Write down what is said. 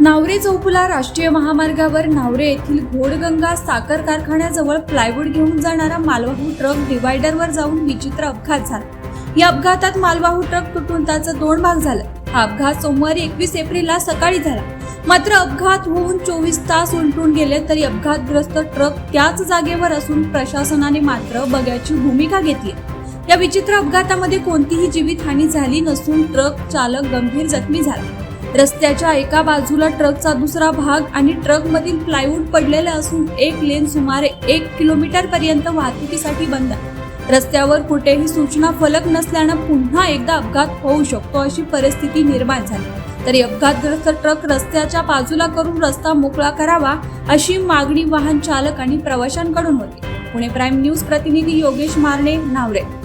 नावरे चौफुला राष्ट्रीय महामार्गावर नावरे येथील घोडगंगा साखर कारखान्याजवळ प्लायवूड घेऊन जाणारा मालवाहू ट्रक डिवायडरवर जाऊन विचित्र अपघात झाला. या अपघातात मालवाहू ट्रक तुटून त्याचा दोन भाग झाला. हा अपघात सोमवारी एकवीस एप्रिलला सकाळी झाला. मात्र अपघात होऊन चोवीस तास उलटून गेले तरी अपघातग्रस्त ट्रक त्याच जागेवर असून प्रशासनाने मात्र बघ्याची भूमिका घेतली या विचित्र अपघातामध्ये कोणतीही जीवितहानी झाली नसून ट्रक चालक गंभीर जखमी झाला. रस्त्याच्या एका बाजूला ट्रकचा दुसरा भाग आणि ट्रकमधील प्लायवूड पडलेले असून एक लेन सुमारे एक किलोमीटर पर्यंत वाहतुकीसाठी बंद रस्त्यावर कुठेही सूचना फलक नसल्यानं पुन्हा एकदा अपघात होऊ शकतो अशी परिस्थिती निर्माण झाली. तरी अपघातग्रस्त ट्रक रस्त्याच्या बाजूला करून रस्ता मोकळा करावा अशी मागणी वाहन चालक आणि प्रवाशांकडून होती. पुणे प्राईम न्यूज प्रतिनिधी योगेश मारणे नावरे.